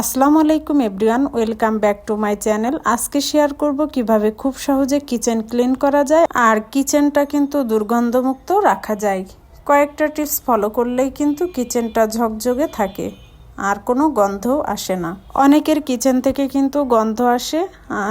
আসসালামু আলাইকুম everyone, welcome back to my channel. আজকে শেয়ার করব কীভাবে খুব সহজে কিচেন ক্লিন করা যায় আর কিচেনটা কিন্তু দুর্গন্ধমুক্ত রাখা যায়। কয়েকটা টিপস ফলো করলেই কিন্তু কিচেনটা ঝকঝকে থাকে। আর কোনো গন্ধ আসে না। অনেকের কিচেন থেকে কিন্তু গন্ধ আসে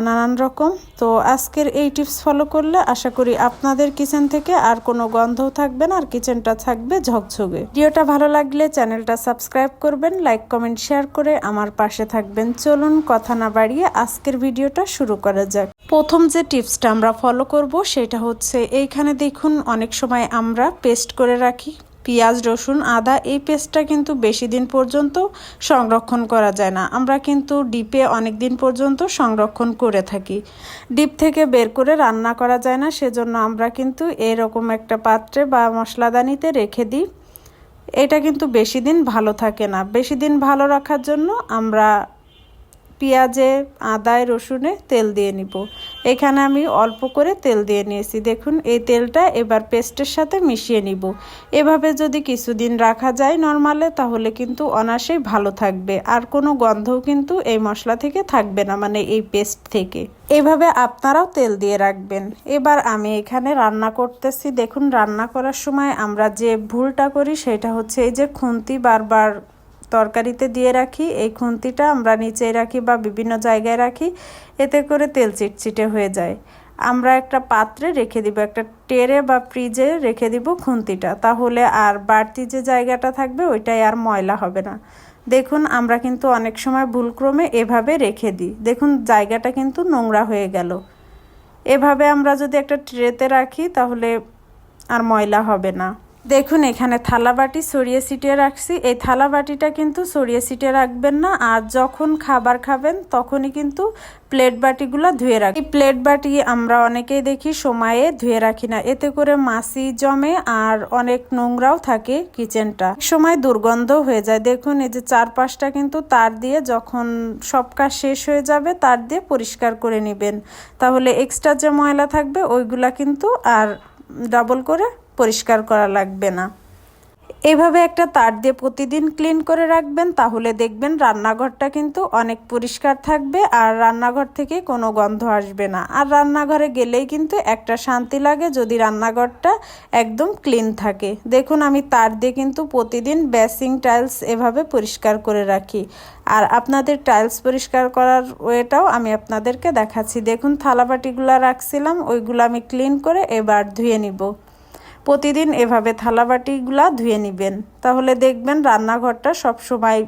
নানান রকম। তো আজকের এই টিপস ফলো করলে আশা করি আপনাদের কিচেন থেকে আর কোনো গন্ধও থাকবে না, আর কিচেনটা থাকবে ঝকঝকে। ভিডিওটা ভালো লাগলে চ্যানেলটা সাবস্ক্রাইব করবেন, লাইক, কমেন্ট, শেয়ার করে আমার পাশে থাকবেন। চলুন কথা না বাড়িয়ে আজকের ভিডিওটা শুরু করা যাক। প্রথম যে টিপসটা আমরা ফলো করব সেটা হচ্ছে, এইখানে দেখুন অনেক সময় আমরা পেস্ট করে রাখি। পেঁয়াজ, রসুন, আদা, এই পেস্টটা কিন্তু বেশি দিন পর্যন্ত সংরক্ষণ করা যায় না। আমরা কিন্তু ডিপে অনেক দিন পর্যন্ত সংরক্ষণ করে থাকি। ডিপ থেকে বের করে রান্না করা যায় না, সেজন্য আমরা কিন্তু এরকম একটা পাত্রে বা মশলাদানিতে রেখে দিই। এটা কিন্তু বেশি দিন ভালো থাকে না। বেশি দিন ভালো রাখার জন্য আমরা পেঁয়াজে, আদায়, রসুনে তেল দিয়ে নিব। এখানে আমি অল্প করে তেল দিয়ে নিয়েছি। দেখুন, এই তেলটা এবার পেস্টের সাথে মিশিয়ে নিব। এভাবে যদি কিছুদিন রাখা যায় নর্মালে, তাহলে কিন্তু অনাসেই ভালো থাকবে। আর কোনো গন্ধও কিন্তু এই মশলা থেকে থাকবে না মানে এই পেস্ট থেকে। এভাবে আপনারাও তেল দিয়ে রাখবেন। এবার আমি এখানে রান্না করতেছি। দেখুন, রান্না করার সময় আমরা যে ভুলটা করি, সেটা হচ্ছে এই যে খুন্তি বারবার তরকারিতে দিয়ে রাখি, এই খুন্তিটা আমরা নিচে রাখি বা বিভিন্ন জায়গায় রাখি, এতে করে তেল চিটচিটে হয়ে যায়। আমরা একটা পাত্রে রেখে দিব, একটা টেরে বা ফ্রিজে রেখে দিব খুন্তিটা, তাহলে আর বাড়তি যে জায়গাটা থাকবে ওইটাই আর ময়লা হবে না। দেখুন, আমরা কিন্তু অনেক সময় ভুলক্রমে এভাবে রেখে দিই। দেখুন, জায়গাটা কিন্তু নোংরা হয়ে গেল। এভাবে আমরা যদি একটা ট্রেতে রাখি, তাহলে আর ময়লা হবে না। দেখুন, এখানে থালা বাটি সরিয়ে ছিটিয়ে রাখছি। এই থালা বাটিটা কিন্তু সরিয়ে ছিটিয়ে রাখবেন না। আর যখন খাবার খাবেন, তখনই কিন্তু প্লেট বাটিগুলো ধুয়ে রাখি প্লেট বাটি আমরা অনেকেই দেখি সময়ে ধুয়ে রাখি না। এতে করে মাছি জমে আর অনেক নোংরাও থাকে কিচেনটা। সময় দুর্গন্ধ হয়ে যায়। দেখুন, এই যে চারপাশটা কিন্তু তার দিয়ে যখন সব কাজ শেষ হয়ে যাবে, তার দিয়ে পরিষ্কার করে নেবেন। তাহলে এক্সট্রা যে ময়লা থাকবে, ওইগুলা কিন্তু আর ডাবল করে পরিষ্কার করা লাগবে না। এভাবে একটা তার দিয়ে প্রতিদিন ক্লিন করে রাখবেন, তাহলে দেখবেন রান্নাঘরটা কিন্তু অনেক পরিষ্কার থাকবে আর রান্নাঘর থেকে কোনো গন্ধ আসবে না। আর রান্নাঘরে গেলেই কিন্তু একটা শান্তি লাগে যদি রান্নাঘরটা একদম ক্লিন থাকে। দেখুন, আমি তার দিয়ে কিন্তু প্রতিদিন বেসিং টাইলস এভাবে পরিষ্কার করে রাখি। আর আপনাদের টাইলস পরিষ্কার করার ওয়েটাও আমি আপনাদেরকে দেখাচ্ছি। দেখুন, থালাবাটিগুলো রাখছিলাম, ওইগুলো আমি ক্লিন করে এবার ধুয়ে নিব। প্রতিদিন এভাবে থালাবাটিগুলা ধুয়ে নেবেন। তাহলে দেখবেন রান্নাঘরটা সবসময়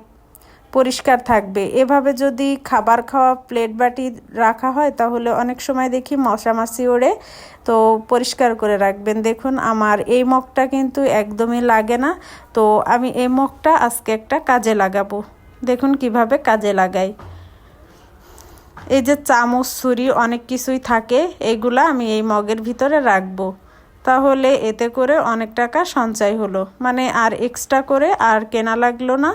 পরিষ্কার থাকবে। এভাবে যদি খাবার খাওয়া প্লেট বাটি রাখা হয়, তাহলে অনেক সময় দেখি মশামাছি ওড়ে। তো পরিষ্কার করে রাখবেন। দেখুন, আমার এই মগটা কিন্তু একদমই লাগে না। তো আমি এই মগটা আজকে একটা কাজে লাগাবো। দেখুন কীভাবে কাজে লাগাই। এই যে চামচ, ছুরি, অনেক কিছুই থাকে। এইগুলা আমি এই মগের ভিতরে রাখব। তাহলে এতে করে অনেক টাকা সঞ্চয় হলো। মানে আর এক্সট্রা করে আর কেনা লাগল না।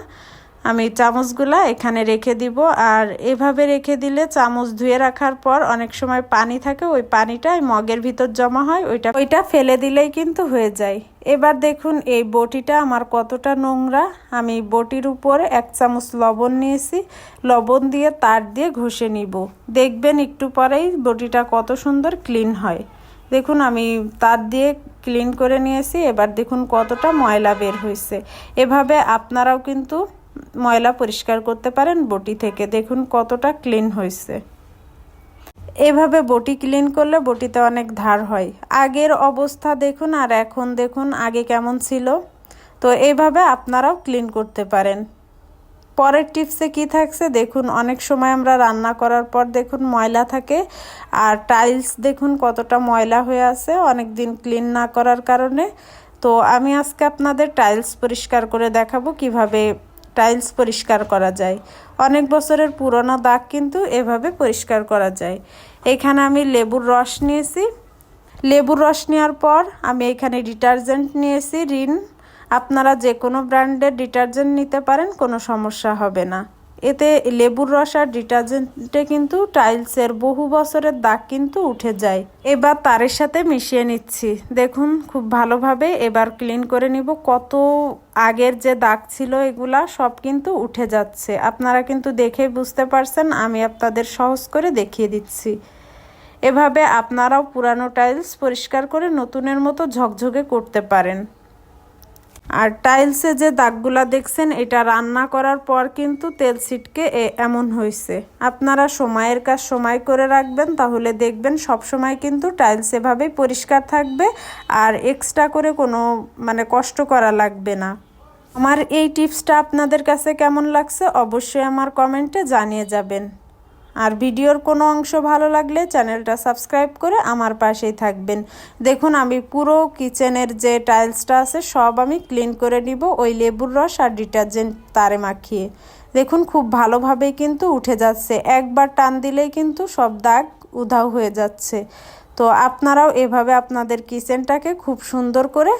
আমি চামচগুলা এখানে রেখে দিব। আর এভাবে রেখে দিলে চামচ ধুয়ে রাখার পর অনেক সময় পানি থাকে, ওই পানিটা মগের ভিতর জমা হয়, ওইটা ওইটা ফেলে দিলেই কিন্তু হয়ে যায়। এবার দেখুন এই বটিটা আমার কতটা নোংরা। আমি বটির উপরে এক চামচ লবণ নিয়েছি। লবণ দিয়ে তার দিয়ে ঘষে নিব। দেখবেন একটু পরেই বটিটা কত সুন্দর ক্লিন হয়। দেখুন, আমি তার দিয়ে ক্লিন করে নিয়েছি। এবার দেখুন কতটা ময়লা বের হয়েছে। এভাবে আপনারাও কিন্তু ময়লা পরিষ্কার করতে পারেন বটি থেকে। দেখুন কতটা ক্লিন হয়েছে। এভাবে বটি ক্লিন করলে বটিতে অনেক ধার হয়। আগের অবস্থা দেখুন, আর এখন দেখুন আগে কেমন ছিল। তো এভাবে আপনারাও ক্লিন করতে পারেন। পরের টিপসে কি থাকছে? দেখুন, অনেক সময় আমরা রান্না করার পর দেখুন ময়লা থাকে, আর টাইলস দেখুন কতটা ময়লা হয়ে আছে, অনেক দিন ক্লিন না করার কারণে। তো আমি আজকে আপনাদের টাইলস পরিষ্কার করে দেখাবো কীভাবে টাইলস পরিষ্কার করা যায়। অনেক বছরের পুরনো দাগ কিন্তু এভাবে পরিষ্কার করা যায়। এখানে আমি লেবুর রস নিয়েছি। লেবুর রস নেওয়ার পর আমি এখানে ডিটারজেন্ট নিয়েছি রিন আপনারা যে কোনো ব্র্যান্ডের ডিটারজেন্ট নিতে পারেন, কোনো সমস্যা হবে না। এতে লেবুর রস আর ডিটারজেন্টে কিন্তু টাইলসের বহু বছরের দাগ কিন্তু উঠে যায়। এবার তারের সাথে মিশিয়ে নিচ্ছি। দেখুন, খুব ভালোভাবে এবার ক্লিন করে নিব। কত আগের যে দাগ ছিল এগুলা সব কিন্তু উঠে যাচ্ছে। আপনারা কিন্তু দেখেই বুঝতে পারছেন, আমি আপনাদের সহজ করে দেখিয়ে দিচ্ছি। এভাবে আপনারাও পুরানো টাইলস পরিষ্কার করে নতুনের মতো ঝকঝকে করতে পারেন। আর টাইলসে যে দাগগুলা দেখছেন, এটা রান্না করার পর কিন্তু তেল ছিটকে এমন হয়েছে আপনারা সময়ের কাজ সময় করে রাখবেন, তাহলে দেখবেন সব সময় কিন্তু টাইলস এভাবেই পরিষ্কার থাকবে আর এক্সট্রা করে কোনো মানে কষ্ট করা লাগবে না। আমার এই টিপসটা আপনাদের কাছে কেমন লাগছে, অবশ্যই আমার কমেন্টে জানিয়ে যাবেন। আর ভিডিওর কোনো অংশ ভালো লাগলে চ্যানেলটা সাবস্ক্রাইব করে আমার পাশেই থাকবেন। দেখুন, আমি পুরো কিচেনের যে টাইলসটা আছে, সব আমি ক্লিন করে নিব ওই লেবুর রস আর ডিটারজেন্ট তারে মাখিয়ে। দেখুন, খুব ভালোভাবেই কিন্তু উঠে যাচ্ছে। একবার টান দিলেই কিন্তু সব দাগ উধাও হয়ে যাচ্ছে। তো আপনারাও এভাবে আপনাদের কিচেনটাকে খুব সুন্দর করে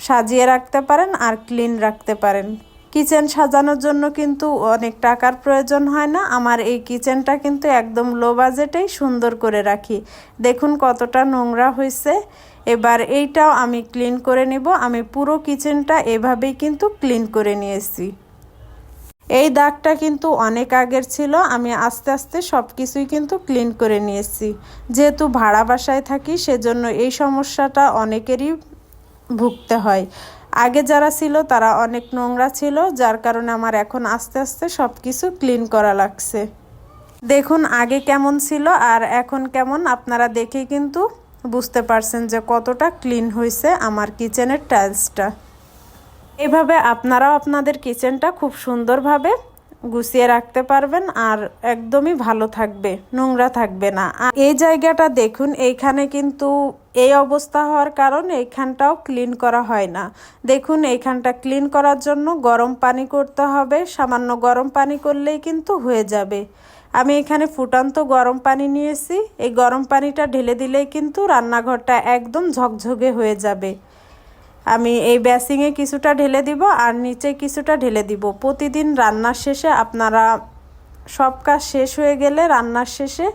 সাজিয়ে রাখতে পারেন আর ক্লিন রাখতে পারেন। কিচেন সাজানোর জন্য কিন্তু অনেক টাকার প্রয়োজন হয় না। আমার এই কিচেনটা কিন্তু একদম লো বাজেটেই সুন্দর করে রাখি। দেখুন কতটা নোংরা হয়েছে এবার এইটাও আমি ক্লিন করে নিব। আমি পুরো কিচেনটা এভাবেই কিন্তু ক্লিন করে নিয়েছি। এই দাগটা কিন্তু অনেক আগের ছিল। আমি আস্তে আস্তে সব কিছুই কিন্তু ক্লিন করে নিয়েছি। যেহেতু ভাড়া বাসায় থাকি, সেজন্য এই সমস্যাটা অনেকেরই ভুগতে হয়। আগে যারা ছিল, তারা অনেক নোংরা ছিল, যার কারণে আমার এখন আস্তে আস্তে সব কিছু ক্লিন করা লাগছে। দেখুন আগে কেমন ছিল আর এখন কেমন, আপনারা দেখে কিন্তু বুঝতে পারছেন যে কতটা ক্লিন হয়েছে আমার কিচেনের টাইলসটা। এভাবে আপনারাও আপনাদের কিচেনটা খুব সুন্দরভাবে গুছিয়ে রাখতে পারবেন আর একদমই ভালো থাকবে, নোংরা থাকবে না। এই জায়গাটা দেখুন, এইখানে কিন্তু এই অবস্থা হওয়ার কারণ এইখানটাও ক্লিন করা হয় না। দেখুন এইখানটা ক্লিন করার জন্য গরম পানি করতে হবে। সামান্য গরম পানি করলেই কিন্তু হয়ে যাবে। আমি এখানে ফুটান্ত গরম পানি নিয়েছি। এই গরম পানিটা ঢেলে দিলেই কিন্তু রান্নাঘরটা একদম ঝকঝকে হয়ে যাবে। আমি এই বেসিংয়ে কিছুটা ঢেলে দিব আর নিচে কিছুটা ঢেলে দিব। প্রতিদিন রান্নার শেষে আপনারা সব কাজ শেষ হয়ে গেলে রান্নার শেষে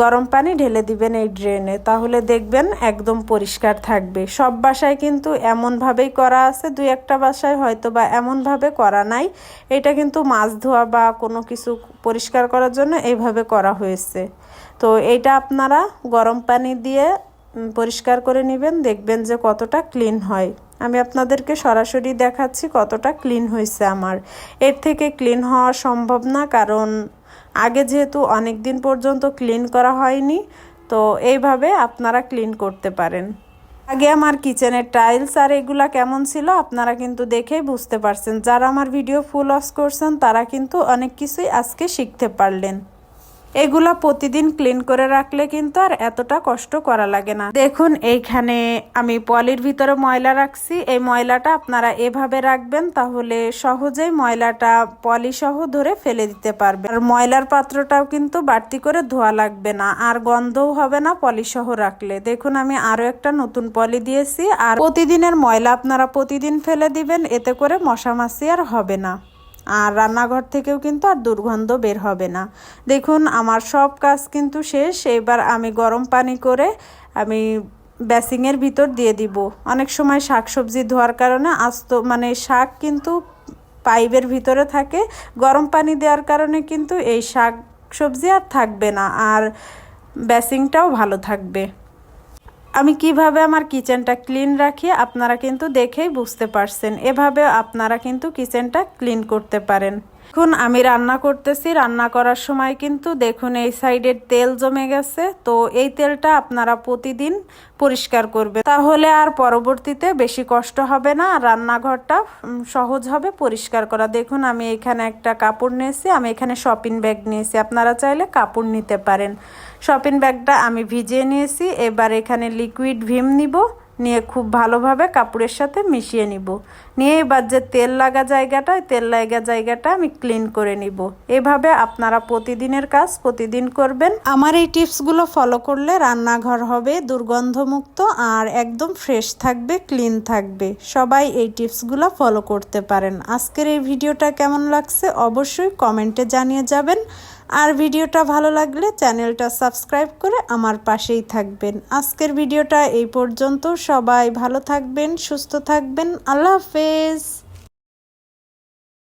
গরম পানি ঢেলে দিবেন এই ড্রেনে তাহলে দেখবেন একদম পরিষ্কার থাকবে। সব বাসায় কিন্তু এমনভাবেই করা আছে, দুই একটা বাসায় হয়তো বা এমনভাবে করা নাই। এটা কিন্তু মাছ ধোয়া বা কোনো কিছু পরিষ্কার করার জন্য এইভাবে করা হয়েছে। তো এইটা আপনারা গরম পানি দিয়ে পরিষ্কার করে নেবেন, দেখবেন যে কতটা ক্লিন হয়। আমি আপনাদেরকে সরাসরি দেখাচ্ছি কতটা ক্লিন হয়েছে আমার। এর থেকে ক্লিন হওয়া সম্ভব না, কারণ আগে যেহেতু অনেক দিন পর্যন্ত ক্লিন করা হয়নি, তো এইভাবে আপনারা ক্লিন করতে পারেন। আগে আমার কিচেনের টাইলস আর এগুলা কেমন ছিল আপনারা কিন্তু দেখেই বুঝতে পারছেন। যারা আমার ভিডিও ফুল অফ করছেন, তারা কিন্তু অনেক কিছুই আজকে শিখতে পারলেন। এগুলা প্রতিদিন ক্লিন করে রাখলে কিন্তু আর এতটা কষ্ট করা লাগে না। দেখুন, এইখানে আমি পলির ভিতরে ময়লা রাখছি। এই ময়লাটা আপনারা এভাবে রাখবেন তাহলে সহজেই ময়লাটা পলি সহ ধরে ফেলে দিতে পারবে আর ময়লার পাত্রটাও কিন্তু বাড়তি করে ধোয়া লাগবে না, আর গন্ধও হবে না পলি সহ রাখলে। দেখুন, আমি আরও একটা নতুন পলি দিয়েছি। আর প্রতিদিনের ময়লা আপনারা প্রতিদিন ফেলে দিবেন, এতে করে মশা মাছি আর হবে না। আর রান্নাঘর থেকেও কিন্তু আর দুর্গন্ধ বের হবে না। দেখুন, আমার সব কাজ কিন্তু শেষ। এবার আমি গরম পানি করে আমি বেসিংয়ের ভিতর দিয়ে দিব। অনেক সময় শাক সবজি ধোয়ার কারণে আস্ত মানে শাক কিন্তু পাইপের ভিতরে থাকে। গরম পানি দেওয়ার কারণে কিন্তু এই শাক সবজি আর থাকবে না, আর বেসিংটাও ভালো থাকবে। আমি কীভাবে আমার কিচেনটা ক্লিন রাখি, আপনারা কিন্তু দেখেই বুঝতে পারছেন। এভাবে আপনারা কিন্তু কিচেনটা ক্লিন করতে পারেন। এখন আমি রান্না করতেছি। রান্না করার সময় কিন্তু দেখুন, এই সাইডের তেল জমে গেছে। তো এই তেলটা আপনারা প্রতিদিন পরিষ্কার করবে তাহলে আর পরবর্তীতে বেশি কষ্ট হবে না, আর রান্নাঘরটা সহজ হবে পরিষ্কার করা। দেখুন, আমি এখানে একটা কাপড় নিয়েছি, আমি এখানে শপিং ব্যাগ নিয়েছি। আপনারা চাইলে কাপড় নিতে পারেন। শপিং ব্যাগটা আমি ভিজিয়ে নিয়েছি। এবার এখানে লিকুইড ভিম নিব। নিয়ে খুব ভালোভাবে কাপড়ের সাথে মিশিয়ে নিব। নিয়ে এবার যে তেল লাগা জায়গাটা তেল লাগা জায়গাটা আমি ক্লিন করে নিব। এভাবে আপনারা প্রতিদিনের কাজ প্রতিদিন করবেন। আমার এই টিপসগুলো ফলো করলে রান্নাঘর হবে দুর্গন্ধমুক্ত আর একদম ফ্রেশ থাকবে ক্লিন থাকবে। সবাই এই টিপসগুলো ফলো করতে পারেন। আজকের এই ভিডিওটা কেমন লাগছে অবশ্যই কমেন্টে জানিয়ে যাবেন। আর ভিডিওটা ভালো লাগলে চ্যানেলটা সাবস্ক্রাইব করে আমার পাশেই থাকবেন। আজকের ভিডিওটা এই পর্যন্ত। সবাই ভালো থাকবেন, সুস্থ থাকবেন। আল্লাহ হাফেজ।